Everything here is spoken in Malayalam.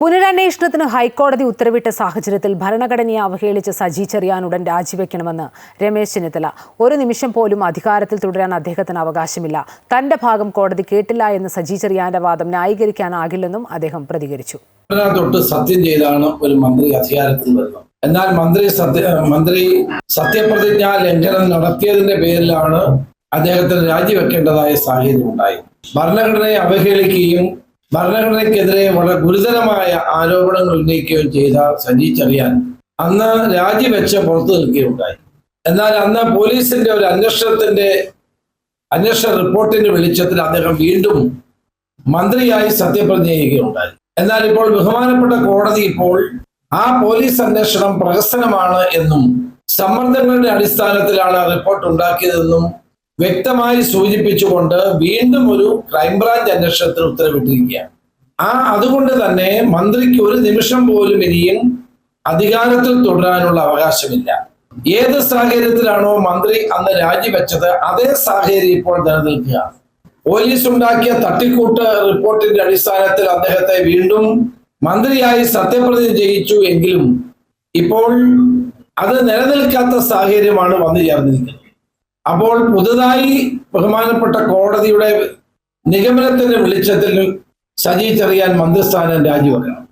പുനരന്വേഷണത്തിന് ഹൈക്കോടതി ഉത്തരവിട്ട സാഹചര്യത്തിൽ ഭരണഘടനയെ അവഹേളിച്ച് സജി ചെറിയാൻ ഉടൻ രാജിവെക്കണമെന്ന് രമേശ് ചെന്നിത്തല. ഒരു നിമിഷം പോലും അധികാരത്തിൽ തുടരാൻ അദ്ദേഹത്തിന് അവകാശമില്ല. തന്റെ ഭാഗം കോടതി കേട്ടില്ല എന്ന് സജി ചെറിയാന്റെ വാദം ന്യായീകരിക്കാനാകില്ലെന്നും അദ്ദേഹം പ്രതികരിച്ചു. തൊട്ട് സത്യം ചെയ്താണ് ഒരു മന്ത്രി അധികാരത്തിൽ വരുന്നത്. എന്നാൽ മന്ത്രി സത്യ മന്ത്രി സത്യപ്രതിജ്ഞ ലംഘനം നടത്തിയതിന്റെ പേരിലാണ് അദ്ദേഹത്തിന് രാജിവെക്കേണ്ടതായ സാഹചര്യം ഉണ്ടായി ഭരണഘടനയെ അവഹേളിക്കുകയും ഭരണഘടനയ്ക്കെതിരെ വളരെ ഗുരുതരമായ ആരോപണങ്ങൾ ഉന്നയിക്കുകയും ചെയ്ത സജി ചെറിയാൻ അന്ന് രാജിവെച്ച് പുറത്തു നിൽക്കുകയുണ്ടായി. എന്നാൽ അന്ന് പോലീസിന്റെ ഒരു അന്വേഷണത്തിന്റെ അന്വേഷണ റിപ്പോർട്ടിന്റെ വെളിച്ചത്തിൽ അദ്ദേഹം വീണ്ടും മന്ത്രിയായി സത്യപ്രതിജ്ഞ ചെയ്യുകയുണ്ടായി എന്നാൽ ഇപ്പോൾ ബഹുമാനപ്പെട്ട കോടതി ഇപ്പോൾ ആ പോലീസ് അന്വേഷണം പ്രഹസനമാണ് എന്നും സമ്മർദ്ദങ്ങളുടെ അടിസ്ഥാനത്തിലാണ് റിപ്പോർട്ട് ഉണ്ടാക്കിയതെന്നും വ്യക്തമായി സൂചിപ്പിച്ചുകൊണ്ട് വീണ്ടും ഒരു ക്രൈംബ്രാഞ്ച് അന്വേഷണത്തിന് ഉത്തരവിട്ടിരിക്കുകയാണ്. ആ അതുകൊണ്ട് തന്നെ മന്ത്രിക്ക് ഒരു നിമിഷം പോലും ഇനിയും അധികാരത്തിൽ തുടരാനുള്ള അവകാശമില്ല. ഏത് സാഹചര്യത്തിലാണോ മന്ത്രി അന്ന് രാജിവെച്ചത് അതേ സാഹചര്യം ഇപ്പോൾ നിലനിൽക്കുക പോലീസ് ഉണ്ടാക്കിയ തട്ടിക്കൂട്ട് റിപ്പോർട്ടിന്റെ അടിസ്ഥാനത്തിൽ അദ്ദേഹത്തെ വീണ്ടും മന്ത്രിയായി സത്യപ്രതിജ്ഞ ചെയ്യിച്ചു എങ്കിലും ഇപ്പോൾ അത് നിലനിൽക്കാത്ത സാഹചര്യമാണ് വന്നു ചേർന്നിരിക്കുന്നത്. അപ്പോൾ പുതുതായി ബഹുമാനപ്പെട്ട കോടതിയുടെ നിഗമനത്തിന്റെ വെളിച്ചത്തിൽ സജി ചെറിയാൻ മന്ത്രിസ്ഥാനം രാജിവെക്കണം.